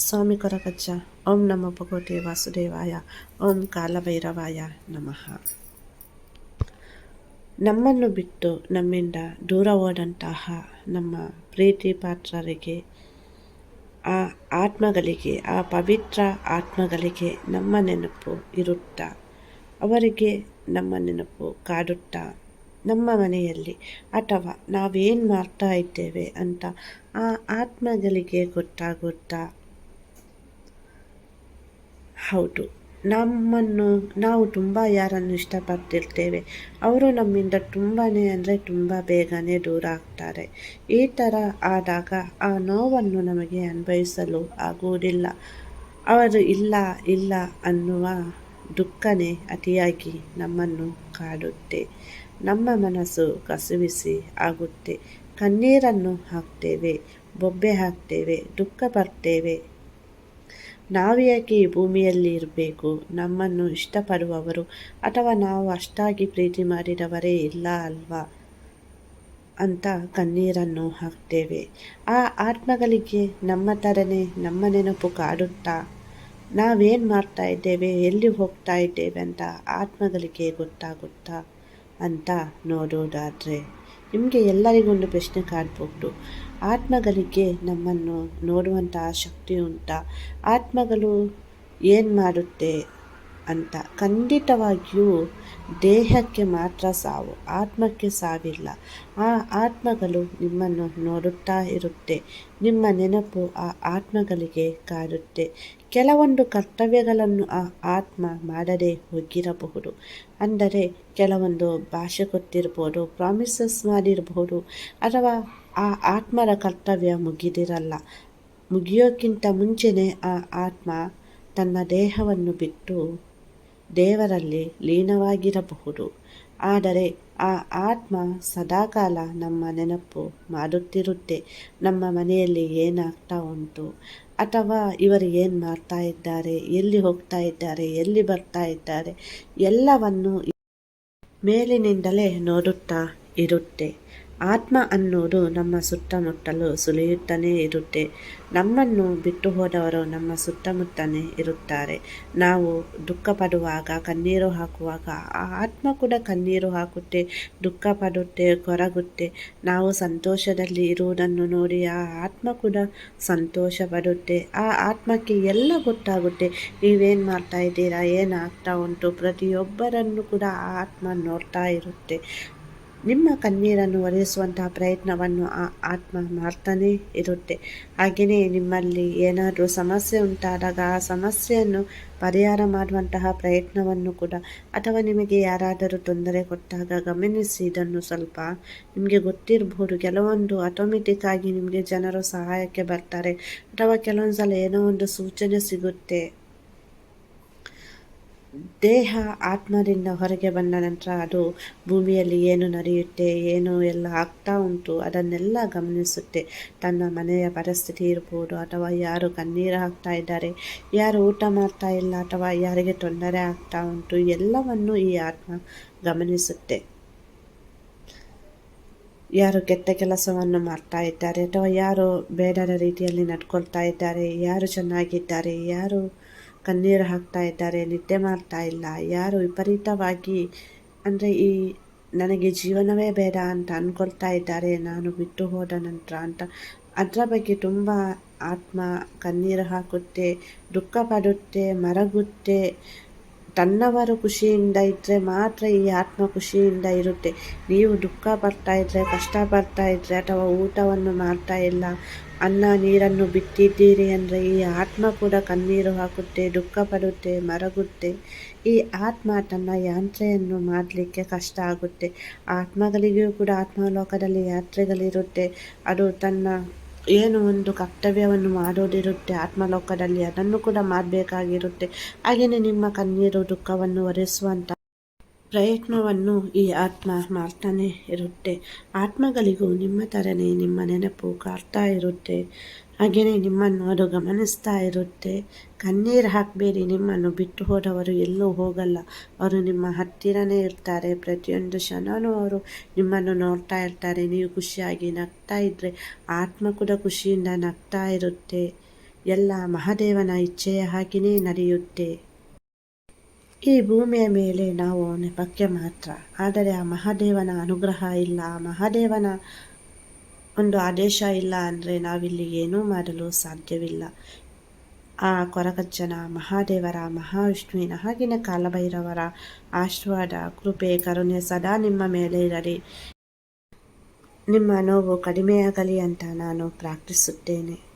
ಸ್ವಾಮಿ ಕೊರಗಜ್ಜ. ಓಂ ನಮ ಭಗವತಿ ವಾಸುದೇವಾಯ. ಓಂ ಕಾಲಭೈರವಾಯ ನಮಃ. ನಮ್ಮನ್ನು ಬಿಟ್ಟು ನಮ್ಮಿಂದ ದೂರ ಹೋದಂತಹ ನಮ್ಮ ಪ್ರೀತಿ ಪಾತ್ರರಿಗೆ, ಆ ಆತ್ಮಗಳಿಗೆ, ಆ ಪವಿತ್ರ ಆತ್ಮಗಳಿಗೆ ನಮ್ಮ ನೆನಪು ಇರುತ್ತಾ. ಅವರಿಗೆ ನಮ್ಮ ನೆನಪು ಕಾಡುತ್ತಾ. ನಮ್ಮ ಮನೆಯಲ್ಲಿ ಅಥವಾ ನಾವೇನು ಮಾಡ್ತಾ ಇದ್ದೇವೆ ಅಂತ ಆ ಆತ್ಮಗಳಿಗೆ ಗೊತ್ತಾಗುತ್ತಾ. ಹೌದು. ನಮ್ಮನ್ನು ನಾವು ತುಂಬ ಯಾರನ್ನು ಇಷ್ಟಪಡ್ತಿರ್ತೇವೆ. ಅವರು ನಮ್ಮಿಂದ ತುಂಬಾ ಅಂದರೆ ತುಂಬ ಬೇಗನೆ ದೂರ ಆಗ್ತಾರೆ. ಈ ಥರ ಆದಾಗ ಆ ನೋವನ್ನು ನಮಗೆ ಅನುಭವಿಸಲು ಆಗುವುದಿಲ್ಲ. ಅವರು ಇಲ್ಲ ಇಲ್ಲ ಅನ್ನುವ ದುಃಖನೇ ಅತಿಯಾಗಿ ನಮ್ಮನ್ನು ಕಾಡುತ್ತೆ. ನಮ್ಮ ಮನಸ್ಸು ಕಸುವಿಸಿ ಆಗುತ್ತೆ. ಕಣ್ಣೀರನ್ನು ಹಾಕ್ತೇವೆ, ಬೊಬ್ಬೆ ಹಾಕ್ತೇವೆ, ದುಃಖ ಪಡ್ತೇವೆ. ನಾವು ಯಾಕೆ ಈ ಭೂಮಿಯಲ್ಲಿ ಇರಬೇಕು? ನಮ್ಮನ್ನು ಇಷ್ಟಪಡುವವರು ಅಥವಾ ನಾವು ಅಷ್ಟಾಗಿ ಪ್ರೀತಿ ಮಾಡಿದವರೇ ಇಲ್ಲ ಅಲ್ವಾ? ಅಂತ ಕಣ್ಣೀರನ್ನು ಹಾಕ್ತೇವೆ. ಆ ಆತ್ಮಗಳಿಗೆ ನಮ್ಮ ಥರನೇ ನಮ್ಮ ನೆನಪು ಕಾಡುತ್ತಾ? ನಾವೇನು ಮಾಡ್ತಾ ಇದ್ದೇವೆ? ಎಲ್ಲಿ ಹೋಗ್ತಾ ಇದ್ದೇವೆ ಅಂತ ಆತ್ಮಗಳಿಗೆ ಗೊತ್ತಾಗುತ್ತಾ? ಅಂತ ನೋಡೋದಾದರೆ ನಿಮಗೆ ಎಲ್ಲರಿಗೊಂದು ಪ್ರಶ್ನೆ ಕಾಡ್ಬೋದು ಆತ್ಮಗಳಿಗೆ ನಮ್ಮನ್ನು ನೋಡುವಂತಹ ಶಕ್ತಿ ಉಂಟಾ. ಆತ್ಮಗಳು ಏನು ಮಾಡುತ್ತೆ? ಅಂತ ಖಂಡಿತವಾಗಿಯೂ ದೇಹಕ್ಕೆ ಮಾತ್ರ ಸಾವು, ಆತ್ಮಕ್ಕೆ ಸಾವಿಲ್ಲ. ಆ ಆತ್ಮಗಳು ನಿಮ್ಮನ್ನು ನೋಡುತ್ತಾ ಇರುತ್ತೆ. ನಿಮ್ಮ ನೆನಪು ಆ ಆತ್ಮಗಳಿಗೆ ಕಾಡುತ್ತೆ ಕೆಲವೊಂದು ಕರ್ತವ್ಯಗಳನ್ನು ಆ ಆತ್ಮ ಮಾಡದೇ ಹೋಗಿರಬಹುದು. ಅಂದರೆ ಕೆಲವೊಂದು ಭಾಷೆ ಗೊತ್ತಿರ್ಬೋದು, ಪ್ರಾಮಿಸಸ್ ಮಾಡಿರಬಹುದು ಅಥವಾ ಆ ಆತ್ಮರ ಕರ್ತವ್ಯ ಮುಗಿದಿರಲ್ಲ. ಮುಗಿಯೋಕ್ಕಿಂತ ಮುಂಚೆನೇ ಆ ಆತ್ಮ ತನ್ನ ದೇಹವನ್ನು ಬಿಟ್ಟು ದೇವರಲ್ಲಿ ಲೀನವಾಗಿರಬಹುದು. ಆದರೆ ಆ ಆತ್ಮ ಸದಾಕಾಲ ನಮ್ಮ ನೆನಪು ಮಾಡುತ್ತಿರುತ್ತೆ. ನಮ್ಮ ಮನೆಯಲ್ಲಿ ಏನಾಗ್ತಾ ಉಂಟು? ಅಥವಾ ಇವರು ಏನು ಮಾಡ್ತಾ ಇದ್ದಾರೆ? ಎಲ್ಲಿ ಹೋಗ್ತಾ ಇದ್ದಾರೆ? ಎಲ್ಲಿ ಬರ್ತಾ ಇದ್ದಾರೆ? ಎಲ್ಲವನ್ನು ಮೇಲಿನಿಂದಲೇ ನೋಡುತ್ತಾ ಇರುತ್ತೆ. ಆತ್ಮ ಅನ್ನೋದು ನಮ್ಮ ಸುತ್ತಮುತ್ತಲು ಸುಲಿಯುತ್ತಲೇ ಇರುತ್ತೆ. ನಮ್ಮನ್ನು ಬಿಟ್ಟು ಹೋದವರು ನಮ್ಮ ಸುತ್ತಮುತ್ತಲೇ ಇರುತ್ತಾರೆ. ನಾವು ದುಃಖ ಪಡುವಾಗ ಕಣ್ಣೀರು ಹಾಕುವಾಗ, ಆ ಆತ್ಮ ಕೂಡ ಕಣ್ಣೀರು ಹಾಕುತ್ತೆ ದುಃಖ ಪಡುತ್ತೆ ಕೊರಗುತ್ತೆ. ನಾವು ಸಂತೋಷದಲ್ಲಿ ಇರುವುದನ್ನು ನೋಡಿ ಆ ಆತ್ಮ ಕೂಡ ಸಂತೋಷ ಪಡುತ್ತೆ ಆ ಆತ್ಮಕ್ಕೆ ಎಲ್ಲ ಗೊತ್ತಾಗುತ್ತೆ. ನೀವೇನು ಮಾಡ್ತಾ ಇದ್ದೀರಾ, ಏನಾಗ್ತಾ ಉಂಟು? ಪ್ರತಿಯೊಬ್ಬರನ್ನು ಕೂಡ ಆ ಆತ್ಮ ನೋಡ್ತಾ ಇರುತ್ತೆ. ನಿಮ್ಮ ಕಣ್ಣೀರನ್ನು ಒರೆಸುವಂತಹ ಪ್ರಯತ್ನವನ್ನು ಆ ಆತ್ಮ ಮಾಡ್ತಾನೇ ಇರುತ್ತೆ. ಹಾಗೆಯೇ ನಿಮ್ಮಲ್ಲಿ ಏನಾದರೂ ಸಮಸ್ಯೆ ಉಂಟಾದಾಗ ಆ ಸಮಸ್ಯೆಯನ್ನು ಪರಿಹಾರ ಮಾಡುವಂತಹ ಪ್ರಯತ್ನವನ್ನು ಕೂಡ, ಅಥವಾ ನಿಮಗೆ ಯಾರಾದರೂ ತೊಂದರೆ ಕೊಟ್ಟಾಗ ಗಮನಿಸಿ, ಇದನ್ನು ಸ್ವಲ್ಪ ನಿಮಗೆ ಗೊತ್ತಿರಬಹುದು ಕೆಲವೊಂದು ಆಟೋಮೆಟಿಕ್ ಆಗಿ ನಿಮಗೆ ಜನರು ಸಹಾಯಕ್ಕೆ ಬರ್ತಾರೆ. ಅಥವಾ ಕೆಲವೊಂದು ಸಲ ಏನೋ ಒಂದು ಸೂಚನೆ ಸಿಗುತ್ತೆ. ದೇಹ ಆತ್ಮದಿಂದ ಹೊರಗೆ ಬಂದ ನಂತರ ಅದು ಭೂಮಿಯಲ್ಲಿ ಏನು ನಡೆಯುತ್ತೆ, ಏನು ಎಲ್ಲ ಆಗ್ತಾ ಉಂಟು, ಅದನ್ನೆಲ್ಲ ಗಮನಿಸುತ್ತೆ. ತನ್ನ ಮನೆಯ ಪರಿಸ್ಥಿತಿ ಇರ್ಬೋದು, ಅಥವಾ ಯಾರು ಕಣ್ಣೀರು ಹಾಕ್ತಾ ಇದ್ದಾರೆ, ಯಾರು ಊಟ ಮಾಡ್ತಾ ಇಲ್ಲ, ಅಥವಾ ಯಾರಿಗೆ ತೊಂದರೆ ಆಗ್ತಾ ಉಂಟು, ಎಲ್ಲವನ್ನು ಈ ಆತ್ಮ ಗಮನಿಸುತ್ತೆ. ಯಾರು ಕೆಟ್ಟ ಕೆಲಸವನ್ನು ಮಾಡ್ತಾ ಇದ್ದಾರೆ, ಅಥವಾ ಯಾರು ಬೇಡದ ರೀತಿಯಲ್ಲಿ ನಡ್ಕೊಳ್ತಾ ಇದ್ದಾರೆ, ಯಾರು ಚೆನ್ನಾಗಿದ್ದಾರೆ, ಯಾರು ಕಣ್ಣೀರು ಹಾಕ್ತಾ ಇದ್ದಾರೆ, ನಿದ್ದೆ ಮಾಡ್ತಾ ಇಲ್ಲ, ಯಾರು ವಿಪರೀತವಾಗಿ, ಅಂದರೆ ಈ ನನಗೆ ಜೀವನವೇ ಬೇಡ ಅಂತ ಅಂದ್ಕೊಳ್ತಾ ಇದ್ದಾರೆ, ನಾನು ಬಿಟ್ಟು ಹೋದ ನಂತರ ಅಂತ. ಅದರ ಬಗ್ಗೆ ತುಂಬ ಆತ್ಮ ಕಣ್ಣೀರು ಹಾಕುತ್ತೆ, ದುಃಖ ಪಡುತ್ತೆ, ಮರಗುತ್ತೆ. ತನ್ನವರು ಖುಷಿಯಿಂದ ಇದ್ದರೆ ಮಾತ್ರ ಈ ಆತ್ಮ ಖುಷಿಯಿಂದ ಇರುತ್ತೆ. ನೀವು ದುಃಖ ಪಡ್ತಾ ಇದ್ದರೆ ಕಷ್ಟ ಪಡ್ತಾ ಇದ್ದರೆ ಅಥವಾ ಊಟವನ್ನು ಮಾಡ್ತಾ ಇಲ್ಲ, ಅನ್ನ ನೀರನ್ನು ಬಿಟ್ಟಿದ್ದೀರಿ ಅಂದರೆ ಈ ಆತ್ಮ ಕೂಡ ಕಣ್ಣೀರು ಹಾಕುತ್ತೆ, ದುಃಖ ಪಡುತ್ತೆ, ಮರಗುತ್ತೆ. ಈ ಆತ್ಮ ತನ್ನ ಯಾತ್ರೆಯನ್ನು ಮಾಡಲಿಕ್ಕೆ ಕಷ್ಟ ಆಗುತ್ತೆ. ಆತ್ಮಗಳಿಗೂ ಕೂಡ ಆತ್ಮಲೋಕದಲ್ಲಿ ಯಾತ್ರೆಗಳಿರುತ್ತೆ. ಅದು ತನ್ನ ಏನು ಒಂದು ಕರ್ತವ್ಯವನ್ನು ಮಾಡೋದಿರುತ್ತೆ, ಆತ್ಮಲೋಕದಲ್ಲಿ ಅದನ್ನು ಕೂಡ ಮಾಡಬೇಕಾಗಿರುತ್ತೆ. ಹಾಗೆಯೇ ನಿಮ್ಮ ಕಣ್ಣೀರು ದುಃಖವನ್ನು ಒರೆಸುವಂಥ ಪ್ರಯತ್ನವನ್ನು ಈ ಆತ್ಮ ಮಾಡ್ತಾನೆ ಇರುತ್ತೆ. ಆತ್ಮಗಳಿಗೂ ನಿಮ್ಮ ಥರನೇ ನಿಮ್ಮ ನೆನಪು ಕಾಡ್ತಾ ಇರುತ್ತೆ. ಹಾಗೆಯೇ ನಿಮ್ಮನ್ನು ಅದು ಗಮನಿಸ್ತಾ ಇರುತ್ತೆ. ಕಣ್ಣೀರು ಹಾಕಬೇಡಿ, ನಿಮ್ಮನ್ನು ಬಿಟ್ಟು ಹೋದವರು ಎಲ್ಲೂ ಹೋಗಲ್ಲ. ಅವರು ನಿಮ್ಮ ಹತ್ತಿರನೇ ಇರ್ತಾರೆ. ಪ್ರತಿಯೊಂದು ಕ್ಷಣವೂ ಅವರು ನಿಮ್ಮನ್ನು ನೋಡ್ತಾ ಇರ್ತಾರೆ. ನೀವು ಖುಷಿಯಾಗಿ ನಗ್ತಾ ಇದ್ದರೆ ಆತ್ಮ ಕೂಡ ಖುಷಿಯಿಂದ ನಗ್ತಾ ಇರುತ್ತೆ. ಎಲ್ಲ ಮಹಾದೇವನ ಇಚ್ಛೆಯ ಹಾಗೆಯೇ ನಡೆಯುತ್ತೆ. ಈ ಭೂಮಿಯ ಮೇಲೆ ನಾವು ನೆಪಕ್ಕೆ ಮಾತ್ರ. ಆದರೆ ಆ ಮಹಾದೇವನ ಅನುಗ್ರಹ ಇಲ್ಲ. ಆ ಮಹಾದೇವನ ಒಂದು ಆದೇಶ ಇಲ್ಲ ಅಂದರೆ ನಾವಿಲ್ಲಿ ಏನೂ ಮಾಡಲು ಸಾಧ್ಯವಿಲ್ಲ. ಆ ಕೊರಗಜ್ಜನ ಮಹಾದೇವರ, ಮಹಾವಿಷ್ಣುವಿನ, ಹಾಗಿನ ಕಾಲಭೈರವರ ಆಶೀರ್ವಾದ, ಕೃಪೆ, ಕರುಣೆ ಸದಾ ನಿಮ್ಮ ಮೇಲೆ ಇರಲಿ. ನಿಮ್ಮ ನೋವು ಕಡಿಮೆಯಾಗಲಿ ಅಂತ ನಾನು ಪ್ರಾರ್ಥಿಸುತ್ತೇನೆ.